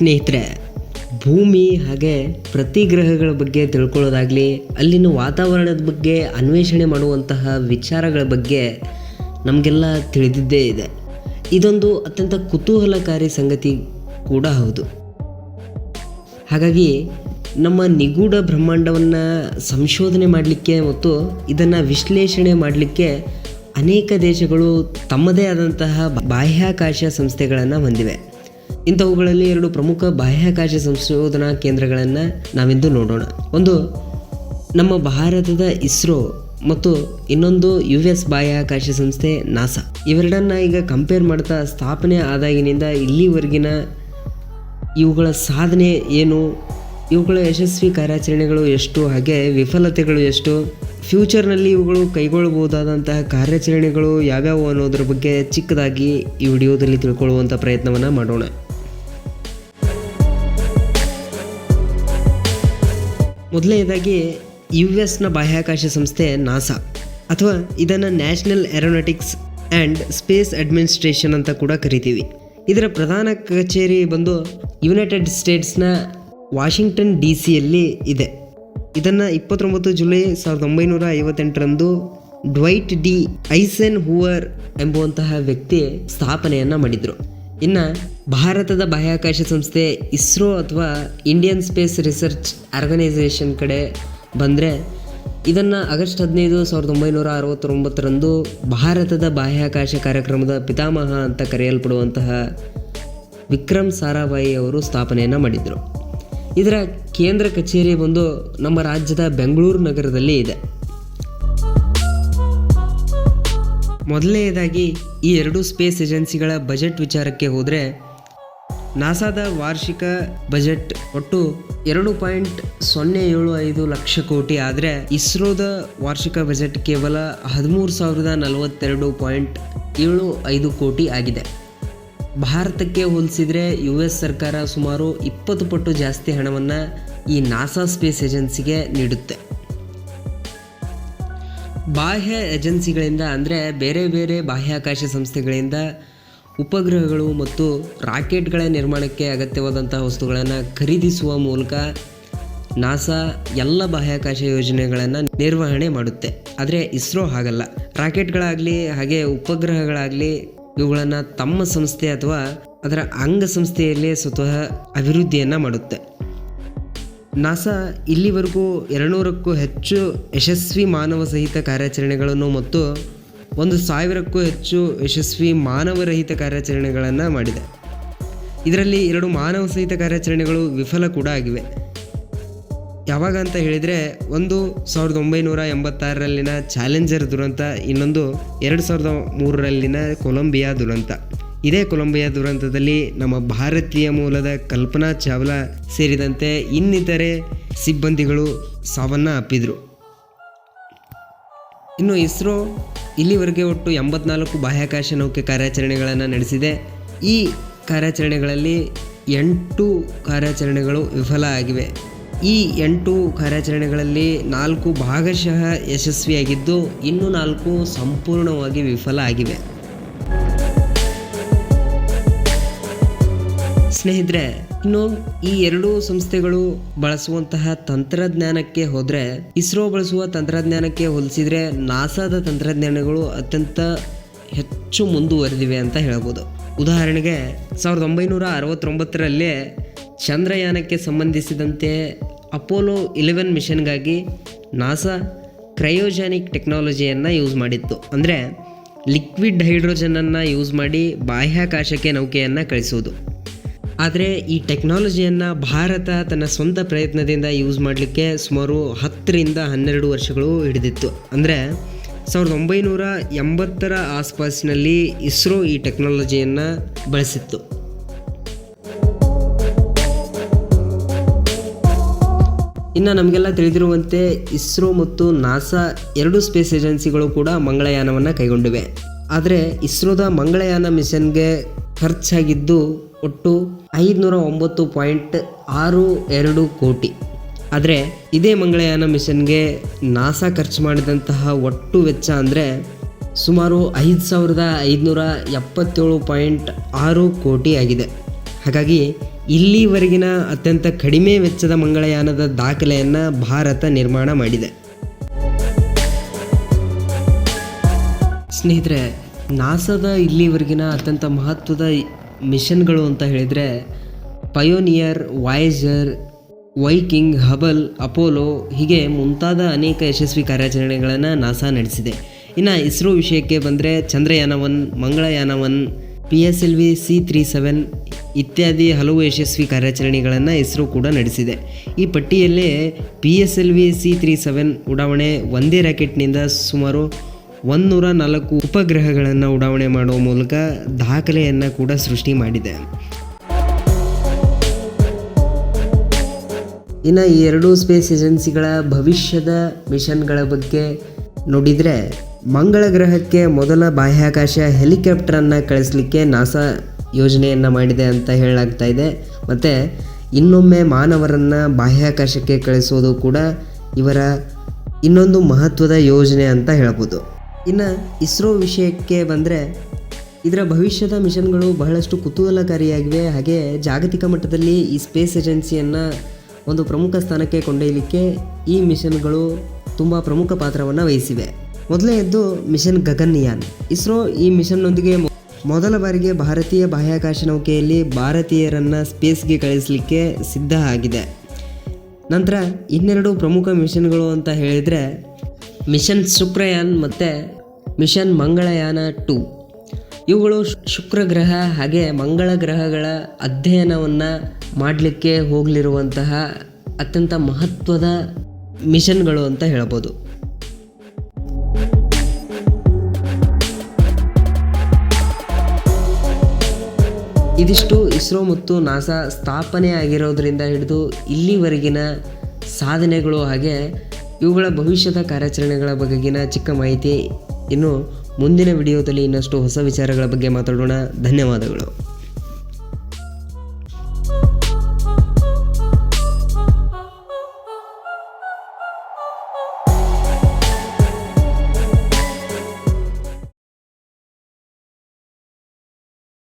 ಸ್ನೇಹಿತರೆ, ಭೂಮಿ ಹಾಗೆ ಪ್ರತಿ ಗ್ರಹಗಳ ಬಗ್ಗೆ ತಿಳ್ಕೊಳ್ಳೋದಾಗಲಿ, ಅಲ್ಲಿನ ವಾತಾವರಣದ ಬಗ್ಗೆ ಅನ್ವೇಷಣೆ ಮಾಡುವಂತಹ ವಿಚಾರಗಳ ಬಗ್ಗೆ ನಮಗೆಲ್ಲ ತಿಳಿದಿದ್ದೇ ಇದೆ. ಇದೊಂದು ಅತ್ಯಂತ ಕುತೂಹಲಕಾರಿ ಸಂಗತಿ ಕೂಡ ಹೌದು. ಹಾಗಾಗಿ ನಮ್ಮ ನಿಗೂಢ ಬ್ರಹ್ಮಾಂಡವನ್ನು ಸಂಶೋಧನೆ ಮಾಡಲಿಕ್ಕೆ ಮತ್ತು ಇದನ್ನು ವಿಶ್ಲೇಷಣೆ ಮಾಡಲಿಕ್ಕೆ ಅನೇಕ ದೇಶಗಳು ತಮ್ಮದೇ ಆದಂತಹ ಬಾಹ್ಯಾಕಾಶ ಸಂಸ್ಥೆಗಳನ್ನು ಹೊಂದಿವೆ. ಇಂಥವುಗಳಲ್ಲಿ ಎರಡು ಪ್ರಮುಖ ಬಾಹ್ಯಾಕಾಶ ಸಂಶೋಧನಾ ಕೇಂದ್ರಗಳನ್ನು ನಾವಿಂದು ನೋಡೋಣ. ಒಂದು ನಮ್ಮ ಭಾರತದ ಇಸ್ರೋ ಮತ್ತು ಇನ್ನೊಂದು ಯು ಎಸ್ ಬಾಹ್ಯಾಕಾಶ ಸಂಸ್ಥೆ ನಾಸಾ. ಇವೆರಡನ್ನ ಈಗ ಕಂಪೇರ್ ಮಾಡ್ತಾ ಸ್ಥಾಪನೆ ಆದಾಗಿನಿಂದ ಇಲ್ಲಿವರೆಗಿನ ಇವುಗಳ ಸಾಧನೆ ಏನು, ಇವುಗಳ ಯಶಸ್ವಿ ಕಾರ್ಯಾಚರಣೆಗಳು ಎಷ್ಟು, ಹಾಗೆ ವಿಫಲತೆಗಳು ಎಷ್ಟು ಫ್ಯೂಚರ್ನಲ್ಲಿ ಇವುಗಳು ಕೈಗೊಳ್ಳಬಹುದಾದಂತಹ ಕಾರ್ಯಾಚರಣೆಗಳು ಯಾವ್ಯಾವು ಅನ್ನೋದ್ರ ಬಗ್ಗೆ ಚಿಕ್ಕದಾಗಿ ಈ ವಿಡಿಯೋದಲ್ಲಿ ತಿಳ್ಕೊಳ್ಳುವಂಥ ಪ್ರಯತ್ನವನ್ನು ಮಾಡೋಣ. ಮೊದಲನೇದಾಗಿ ಯು ಎಸ್ನ ಬಾಹ್ಯಾಕಾಶ ಸಂಸ್ಥೆ ನಾಸಾ ಅಥವಾ ಇದನ್ನು National Aeronautics and Space Administration ಅಂತ ಕೂಡ ಕರಿತೀವಿ. ಇದರ ಪ್ರಧಾನ ಕಚೇರಿ ಬಂದು ಯುನೈಟೆಡ್ ಸ್ಟೇಟ್ಸ್ನ ವಾಷಿಂಗ್ಟನ್ ಡಿ ಸಿಯಲ್ಲಿ ಇದೆ. ಇದನ್ನು ಇಪ್ಪತ್ತೊಂಬತ್ತು ಜುಲೈ ಸಾವಿರದ ಒಂಬೈನೂರ ಐವತ್ತೆಂಟರಂದು ಡ್ವೈಟ್ ಡಿ ಐಸೆನ್ ಹೂವರ್ ಎಂಬುವಂತಹ ವ್ಯಕ್ತಿ ಸ್ಥಾಪನೆಯನ್ನು ಮಾಡಿದರು. ಇನ್ನು ಭಾರತದ ಬಾಹ್ಯಾಕಾಶ ಸಂಸ್ಥೆ ಇಸ್ರೋ ಅಥವಾ ಇಂಡಿಯನ್ ಸ್ಪೇಸ್ ರಿಸರ್ಚ್ ಆರ್ಗನೈಸೇಷನ್ ಕಡೆ ಬಂದರೆ ಇದನ್ನು ಆಗಸ್ಟ್ ಹದಿನೈದು ಸಾವಿರದ ಒಂಬೈನೂರ ಅರವತ್ತೊಂಬತ್ತರಂದು ಭಾರತದ ಬಾಹ್ಯಾಕಾಶ ಕಾರ್ಯಕ್ರಮದ ಪಿತಾಮಹ ಅಂತ ಕರೆಯಲ್ಪಡುವಂತಹ ವಿಕ್ರಮ್ ಸಾರಾಭಾಯಿ ಅವರು ಸ್ಥಾಪನೆಯನ್ನು ಮಾಡಿದರು. ಇದರ ಕೇಂದ್ರ ಕಚೇರಿ ಬಂದು ನಮ್ಮ ರಾಜ್ಯದ ಬೆಂಗಳೂರು ನಗರದಲ್ಲಿ ಇದೆ. ಮೊದಲನೆಯದಾಗಿ ಈ ಎರಡು ಸ್ಪೇಸ್ ಏಜೆನ್ಸಿಗಳ ಬಜೆಟ್ ವಿಚಾರಕ್ಕೆ ಹೋದರೆ ನಾಸಾದ ವಾರ್ಷಿಕ ಬಜೆಟ್ ಒಟ್ಟು ಎರಡು ಪಾಯಿಂಟ್ ಸೊನ್ನೆ ಏಳು ಐದು ಲಕ್ಷ ಕೋಟಿ, ಆದರೆ ಇಸ್ರೋದ ವಾರ್ಷಿಕ ಬಜೆಟ್ ಕೇವಲ ಹದಿಮೂರು ಸಾವಿರದ ನಲವತ್ತೆರಡು ಪಾಯಿಂಟ್ ಏಳು ಐದು ಕೋಟಿ ಆಗಿದೆ. ಭಾರತಕ್ಕೆ ಹೋಲಿಸಿದರೆ ಯು ಎಸ್ ಸರ್ಕಾರ ಸುಮಾರು ಇಪ್ಪತ್ತು ಪಟ್ಟು ಜಾಸ್ತಿ ಹಣವನ್ನು ಈ ನಾಸಾ ಸ್ಪೇಸ್ ಏಜೆನ್ಸಿಗೆ ನೀಡುತ್ತೆ. ಬಾಹ್ಯ ಏಜೆನ್ಸಿಗಳಿಂದ ಅಂದರೆ ಬೇರೆ ಬೇರೆ ಬಾಹ್ಯಾಕಾಶ ಸಂಸ್ಥೆಗಳಿಂದ ಉಪಗ್ರಹಗಳು ಮತ್ತು ರಾಕೆಟ್ಗಳ ನಿರ್ಮಾಣಕ್ಕೆ ಅಗತ್ಯವಾದಂಥ ವಸ್ತುಗಳನ್ನು ಖರೀದಿಸುವ ಮೂಲಕ ನಾಸಾ ಎಲ್ಲ ಬಾಹ್ಯಾಕಾಶ ಯೋಜನೆಗಳನ್ನು ನಿರ್ವಹಣೆ ಮಾಡುತ್ತೆ. ಆದರೆ ಇಸ್ರೋ ಹಾಗಲ್ಲ. ರಾಕೆಟ್ಗಳಾಗಲಿ, ಹಾಗೆ ಉಪಗ್ರಹಗಳಾಗಲಿ, ಇವುಗಳನ್ನು ತಮ್ಮ ಸಂಸ್ಥೆ ಅಥವಾ ಅದರ ಅಂಗಸಂಸ್ಥೆಯಲ್ಲೇ ಸ್ವತಃ ಅಭಿವೃದ್ಧಿಯನ್ನು ಮಾಡುತ್ತೆ. ನಾಸಾ ಇಲ್ಲಿವರೆಗೂ ಎರಡುನೂರಕ್ಕೂ ಹೆಚ್ಚು ಯಶಸ್ವಿ ಮಾನವ ಸಹಿತ ಕಾರ್ಯಾಚರಣೆಗಳನ್ನು ಮತ್ತು ಒಂದು ಸಾವಿರಕ್ಕೂ ಹೆಚ್ಚು ಯಶಸ್ವಿ ಮಾನವರಹಿತ ಕಾರ್ಯಾಚರಣೆಗಳನ್ನು ಮಾಡಿದೆ. ಇದರಲ್ಲಿ ಎರಡು ಮಾನವ ಸಹಿತ ಕಾರ್ಯಾಚರಣೆಗಳು ವಿಫಲ ಕೂಡ ಆಗಿವೆ. ಯಾವಾಗ ಅಂತ ಹೇಳಿದರೆ ಒಂದು ಸಾವಿರದ ಒಂಬೈನೂರ ಎಂಬತ್ತಾರರಲ್ಲಿನ ಚಾಲೆಂಜರ್ ದುರಂತ, ಇನ್ನೊಂದು ಎರಡು ಸಾವಿರದ ಮೂರರಲ್ಲಿನ ಕೊಲಂಬಿಯಾ ದುರಂತ. ಇದೇ ಕೊಲಂಬಿಯಾ ದುರಂತದಲ್ಲಿ ನಮ್ಮ ಭಾರತೀಯ ಮೂಲದ ಕಲ್ಪನಾ ಚಾವ್ಲಾ ಸೇರಿದಂತೆ ಇನ್ನಿತರೆ ಸಿಬ್ಬಂದಿಗಳು ಸಾವನ್ನು ಅಪ್ಪಿದ್ರು. ಇನ್ನು ಇಸ್ರೋ ಇಲ್ಲಿವರೆಗೆ ಒಟ್ಟು ಎಂಬತ್ನಾಲ್ಕು ಬಾಹ್ಯಾಕಾಶ ನೌಕೆ ಕಾರ್ಯಾಚರಣೆಗಳನ್ನು ನಡೆಸಿದೆ. ಈ ಕಾರ್ಯಾಚರಣೆಗಳಲ್ಲಿ ಎಂಟು ಕಾರ್ಯಾಚರಣೆಗಳು ವಿಫಲ ಆಗಿವೆ. ಈ ಎಂಟು ಕಾರ್ಯಾಚರಣೆಗಳಲ್ಲಿ ನಾಲ್ಕು ಭಾಗಶಃ ಯಶಸ್ವಿಯಾಗಿದ್ದು, ಇನ್ನು ನಾಲ್ಕು ಸಂಪೂರ್ಣವಾಗಿ ವಿಫಲ ಆಗಿವೆ. ಸ್ನೇಹಿತರೆ, ಇನ್ನು ಈ ಎರಡೂ ಸಂಸ್ಥೆಗಳು ಬಳಸುವಂತಹ ತಂತ್ರಜ್ಞಾನಕ್ಕೆ ಹೋದರೆ, ಇಸ್ರೋ ಬಳಸುವ ತಂತ್ರಜ್ಞಾನಕ್ಕೆ ಹೋಲಿಸಿದರೆ ನಾಸಾದ ತಂತ್ರಜ್ಞಾನಗಳು ಅತ್ಯಂತ ಹೆಚ್ಚು ಮುಂದುವರೆದಿವೆ ಅಂತ ಹೇಳ್ಬೋದು. ಉದಾಹರಣೆಗೆ, ಸಾವಿರದ ಒಂಬೈನೂರ ಅರವತ್ತೊಂಬತ್ತರಲ್ಲೇ ಚಂದ್ರಯಾನಕ್ಕೆ ಸಂಬಂಧಿಸಿದಂತೆ ಅಪೋಲೋ ಇಲೆವೆನ್ ಮಿಷನ್ಗಾಗಿ ನಾಸಾ ಕ್ರಯೋಜಾನಿಕ್ ಟೆಕ್ನಾಲಜಿಯನ್ನು ಯೂಸ್ ಮಾಡಿತ್ತು. ಅಂದರೆ, ಲಿಕ್ವಿಡ್ ಹೈಡ್ರೋಜನನ್ನು ಯೂಸ್ ಮಾಡಿ ಬಾಹ್ಯಾಕಾಶಕ್ಕೆ ನೌಕೆಯನ್ನು ಕಳಿಸುವುದು ಆದರೆ ಈ ಟೆಕ್ನಾಲಜಿಯನ್ನು ಭಾರತ ತನ್ನ ಸ್ವಂತ ಪ್ರಯತ್ನದಿಂದ ಯೂಸ್ ಮಾಡಲಿಕ್ಕೆ ಸುಮಾರು ಹತ್ತರಿಂದ ಹನ್ನೆರಡು ವರ್ಷಗಳು ಹಿಡಿದಿತ್ತು. ಅಂದರೆ ಸಾವಿರದ ಒಂಬೈನೂರ ಎಂಬತ್ತರ ಆಸ್ಪಾಸಿನಲ್ಲಿ ಇಸ್ರೋ ಈ ಟೆಕ್ನಾಲಜಿಯನ್ನು ಬಳಸಿತ್ತು. ಇನ್ನು ನಮಗೆಲ್ಲ ತಿಳಿದಿರುವಂತೆ ಇಸ್ರೋ ಮತ್ತು ನಾಸಾ ಎರಡು ಸ್ಪೇಸ್ ಏಜೆನ್ಸಿಗಳು ಕೂಡ ಮಂಗಳಯಾನವನ್ನು ಕೈಗೊಂಡಿವೆ. ಆದರೆ ಇಸ್ರೋದ ಮಂಗಳಯಾನ ಮಿಷನ್ಗೆ ಖರ್ಚಾಗಿದ್ದು ಒಟ್ಟು ಐದುನೂರ ಒಂಬತ್ತು ಪಾಯಿಂಟ್ ಆರು ಎರಡು ಕೋಟಿ. ಆದರೆ ಇದೇ ಮಂಗಳಯಾನ ಮಿಷನ್ಗೆ ನಾಸಾ ಖರ್ಚು ಮಾಡಿದಂತಹ ಒಟ್ಟು ವೆಚ್ಚ ಅಂದರೆ ಸುಮಾರು ಐದು ಸಾವಿರದ ಐದುನೂರ ಎಪ್ಪತ್ತೇಳು ಪಾಯಿಂಟ್ ಆರು ಕೋಟಿ ಆಗಿದೆ. ಹಾಗಾಗಿ ಇಲ್ಲಿವರೆಗಿನ ಅತ್ಯಂತ ಕಡಿಮೆ ವೆಚ್ಚದ ಮಂಗಳಯಾನದ ದಾಖಲೆಯನ್ನು ಭಾರತ ನಿರ್ಮಾಣ ಮಾಡಿದೆ. ಸ್ನೇಹಿತರೆ ನಾಸಾದ ಇಲ್ಲಿವರೆಗಿನ ಅತ್ಯಂತ ಮಹತ್ವದ ಮಿಷನ್ಗಳು ಅಂತ ಹೇಳಿದರೆ Pioneer, Voyager, Viking, Hubble, Apollo ಹೀಗೆ ಮುಂತಾದ ಅನೇಕ ಯಶಸ್ವಿ ಕಾರ್ಯಾಚರಣೆಗಳನ್ನು ನಾಸಾ ನಡೆಸಿದೆ. ಇನ್ನು ಇಸ್ರೋ ವಿಷಯಕ್ಕೆ ಬಂದರೆ Chandrayaan one Mangalyaan one P S L V C three seven ಇತ್ಯಾದಿ ಹಲವು ಯಶಸ್ವಿ ಕಾರ್ಯಾಚರಣೆಗಳನ್ನು ಇಸ್ರೋ ಕೂಡ ನಡೆಸಿದೆ. ಈ ಪಟ್ಟಿಯಲ್ಲಿ P S L V C three seven ಉಡಾವಣೆ ಒಂದೇ ರಾಕೆಟ್ನಿಂದ ಸುಮಾರು ಒಂದೂರ ನಾಲ್ಕು ಉಪಗ್ರಹಗಳನ್ನು ಉಡಾವಣೆ ಮಾಡುವ ಮೂಲಕ ದಾಖಲೆಯನ್ನು ಕೂಡ ಸೃಷ್ಟಿ ಮಾಡಿದೆ. ಇನ್ನು ಈ ಎರಡೂ ಸ್ಪೇಸ್ ಏಜೆನ್ಸಿಗಳ ಭವಿಷ್ಯದ ಮಿಷನ್ಗಳ ಬಗ್ಗೆ ನೋಡಿದರೆ ಮಂಗಳ ಗ್ರಹಕ್ಕೆ ಮೊದಲ ಬಾಹ್ಯಾಕಾಶ ಹೆಲಿಕಾಪ್ಟರನ್ನು ಕಳಿಸಲಿಕ್ಕೆ ನಾಸಾ ಯೋಜನೆಯನ್ನು ಮಾಡಿದೆ ಅಂತ ಹೇಳಲಾಗ್ತಾ ಇದೆ. ಮತ್ತು ಇನ್ನೊಮ್ಮೆ ಮಾನವರನ್ನು ಬಾಹ್ಯಾಕಾಶಕ್ಕೆ ಕಳಿಸೋದು ಕೂಡ ಇವರ ಇನ್ನೊಂದು ಮಹತ್ವದ ಯೋಜನೆ ಅಂತ ಹೇಳ್ಬೋದು. ಇನ್ನು ಇಸ್ರೋ ವಿಷಯಕ್ಕೆ ಬಂದರೆ ಇದರ ಭವಿಷ್ಯದ ಮಿಷನ್ಗಳು ಬಹಳಷ್ಟು ಕುತೂಹಲಕಾರಿಯಾಗಿವೆ. ಹಾಗೆ ಜಾಗತಿಕ ಮಟ್ಟದಲ್ಲಿ ಈ ಸ್ಪೇಸ್ ಏಜೆನ್ಸಿಯನ್ನು ಒಂದು ಪ್ರಮುಖ ಸ್ಥಾನಕ್ಕೆ ಕೊಂಡೊಯ್ಯಲಿಕ್ಕೆ ಈ ಮಿಷನ್ಗಳು ತುಂಬ ಪ್ರಮುಖ ಪಾತ್ರವನ್ನು ವಹಿಸಿವೆ. ಮೊದಲನೆಯದ್ದು ಮಿಷನ್ ಗಗನ್ಯಾನ್. ಇಸ್ರೋ ಈ ಮಿಷನ್ನೊಂದಿಗೆ ಮೊದಲ ಬಾರಿಗೆ ಭಾರತೀಯ ಬಾಹ್ಯಾಕಾಶ ನೌಕೆಯಲ್ಲಿ ಭಾರತೀಯರನ್ನು ಸ್ಪೇಸ್ಗೆ ಕಳಿಸಲಿಕ್ಕೆ ಸಿದ್ಧ ಆಗಿದೆ. ನಂತರ ಇನ್ನೆರಡು ಪ್ರಮುಖ ಮಿಷನ್ಗಳು ಅಂತ ಹೇಳಿದರೆ ಮಿಷನ್ ಶುಕ್ರಯಾನ್ ಮತ್ತು ಮಿಷನ್ ಮಂಗಳಯಾನ ಟು. ಇವುಗಳು ಶುಕ್ರ ಗ್ರಹ ಹಾಗೆ ಮಂಗಳ ಗ್ರಹಗಳ ಅಧ್ಯಯನವನ್ನು ಮಾಡಲಿಕ್ಕೆ ಹೋಗಲಿರುವಂತಹ ಅತ್ಯಂತ ಮಹತ್ವದ ಮಿಷನ್ಗಳು ಅಂತ ಹೇಳ್ಬೋದು. ಇದಿಷ್ಟು ಇಸ್ರೋ ಮತ್ತು ನಾಸಾ ಸ್ಥಾಪನೆ ಆಗಿರೋದ್ರಿಂದ ಹಿಡಿದು ಇಲ್ಲಿವರೆಗಿನ ಸಾಧನೆಗಳು ಹಾಗೆ ಇವುಗಳ ಭವಿಷ್ಯದ ಕಾರ್ಯಾಚರಣೆಗಳ ಬಗೆಗಿನ ಚಿಕ್ಕ ಮಾಹಿತಿ ಇನ್ನು ಮುಂದಿನ ವಿಡಿಯೋದಲ್ಲಿ ಇನ್ನಷ್ಟು ಹೊಸ ವಿಚಾರಗಳ ಬಗ್ಗೆ ಮಾತಾಡೋಣ. ಧನ್ಯವಾದಗಳು.